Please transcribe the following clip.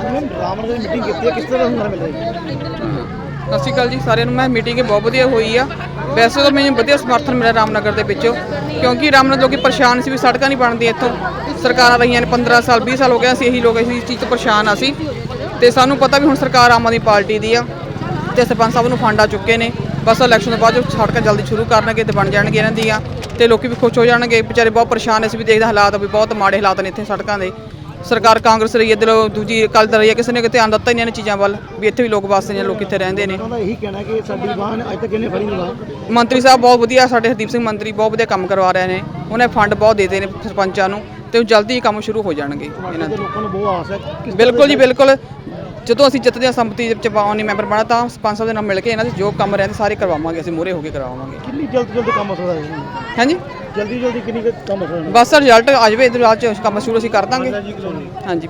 ਰਾਮਨਗਰ ਦੀ meeting ਕੀਤੀ ਹੈ, ਕਿਸ ਤਰ੍ਹਾਂ ਦਾ ਮਿਲ ਸਤਿ ਸ਼੍ਰੀ ਅਕਾਲ ਜੀ, ਸਾਰਿਆਂ ਨੂੰ ਮੈਂ ਮੀਟਿੰਗ ਬਹੁਤ ਵਧੀਆ ਹੋਈ ਆ। ਵੈਸੇ ਤਾਂ ਮੈਨੂੰ ਵਧੀਆ ਸਮਰਥਨ ਮਿਲਿਆ ਰਾਮਨਗਰ ਦੇ ਵਿੱਚੋਂ, ਕਿਉਂਕਿ ਰਾਮਨਗਰ ਲੋਕੀ ਪਰੇਸ਼ਾਨ ਸੀ ਵੀ ਸੜਕਾਂ ਨਹੀਂ ਬਣਦੀਆਂ ਇੱਥੋਂ। ਸਰਕਾਰਾਂ ਰਹੀਆਂ ਨੇ 15 ਸਾਲ 20 ਸਾਲ ਹੋ ਗਏ, ਅਸੀਂ ਇਹੀ ਲੋਕ ਇਸ ਚੀਜ਼ ਤੋਂ ਪਰੇਸ਼ਾਨ ਆ ਸੀ ਤੇ ਸਾਨੂੰ ਪਤਾ ਵੀ ਹੁਣ ਸਰਕਾਰ ਆਮ ਆਦਮੀ ਪਾਰਟੀ ਦੀ ਆ, ਤੇ ਸਰਪੰਚ ਸਾਹਿਬ ਨੂੰ ਫੰਡ ਆ ਚੁੱਕੇ ਨੇ। ਬਸ ਇਲੈਕਸ਼ਨ ਤੋਂ ਬਾਅਦ ਜੋ ਸੜਕਾਂ ਜਲਦੀ ਸ਼ੁਰੂ ਕਰਨਗੇ ਤੇ ਬਣ ਜਾਣਗੇ ਇਹਨਾਂ ਦੀਆਂ, ਤੇ ਲੋਕੀ ਵੀ ਖੁਸ਼ ਹੋ ਜਾਣਗੇ। ਵਿਚਾਰੇ ਬਹੁਤ ਪਰੇਸ਼ਾਨ ਨੇ, ਅਸੀਂ ਵੀ ਦੇਖਦਾ ਹਾਲਾਤ, ਵੀ ਬਹੁਤ ਮਾੜੇ ਹਾਲਾਤ ਨੇ ਇੱਥੇ ਸੜਕਾਂ ਦੇ। ਸਰਕਾਰ ਕਾਂਗਰਸ ਰਹੀ ਇੱਧਰ ਦੂਜੀ ਅਕਾਲੀ ਦਲ ਰਹੀ ਹੈ ਕਿਸੇ ਨੇ ਧਿਆਨ ਦਿੱਤਾ ਹੀ ਨਹੀਂ ਇਹਨਾਂ ਚੀਜ਼ਾਂ ਵੱਲ ਵੀ ਇੱਥੇ ਵੀ ਲੋਕ ਵਸਦੇ ਨੇ ਲੋਕ ਇੱਥੇ ਰਹਿੰਦੇ ਨੇ। ਉਹਨਾਂ ਦਾ ਇਹੀ ਕਹਿਣਾ ਕਿ ਸਾਡੀ ਵਾਹਨ ਅੱਜ ਤੱਕ ਇਹਨੇ ਫੜੀ ਨਹੀਂ ਵਾਹਨ ਮੰਤਰੀ ਸਾਹਿਬ ਬਹੁਤ ਵਧੀਆ ਸਾਡੇ ਹਰਦੀਪ ਸਿੰਘ ਮੰਤਰੀ ਬਹੁਤ ਵਧੀਆ ਕੰਮ ਕਰਵਾ ਰਹੇ ਨੇ ਉਹਨੇ ਫੰਡ ਬਹੁਤ ਦੇਤੇ ਨੇ ਸਰਪੰਚਾਂ ਨੂੰ ਤੇ ਉਹ ਜਲਦੀ ਹੀ ਕੰਮ ਸ਼ੁਰੂ ਹੋ ਜਾਣਗੇ ਇਹਨਾਂ ਤੇ ਦੇ। ਲੋਕਾਂ ਨੂੰ ਬਹੁਤ ਆਸ ਹੈ। ਕਿਸ ਬਿਲਕੁਲ ਜੀ ਬਿਲਕੁਲ। ਜਦੋਂ ਅਸੀਂ ਜਿੱਤਦੇ ਹਾਂ ਸੰਮਤੀ ਚ ਪਾਉਣੀ ਮੈਂਬਰ ਬਣਾ ਤਾਂ ਸਰਪੰਚ ਸਾਹਿਬ ਦੇ ਨਾਲ ਮਿਲ ਕੇ ਇਹਨਾਂ ਦੇ ਜੋ ਕੰਮ ਰਹਿੰਦੇ ਸਾਰੇ ਕਰਵਾਵਾਂਗੇ ਅਸੀਂ ਮੂਹਰੇ ਹੋ ਕੇ ਕਰਵਾਵਾਂਗੇ। ਕਿੰਨੀ ਜਲਦ ਜਲਦ ਕੰਮ ਹੋ ਸਕਦਾ ਹੈ? ਹਾਂਜੀ? ਜਲਦੀ ਜਲਦੀ ਕਿੰਨੀ ਕੁ ਕੰਮ ਹੋ ਸਕਦਾ ਬਸ ਰਿਜ਼ਲਟ ਆ ਜਾਵੇ ਇਹਦੇ ਬਾਅਦ ਚ ਕੰਮ ਸ਼ੁਰੂ ਅਸੀਂ ਕਰ ਦਾਂਗੇ। ਹਾਂਜੀ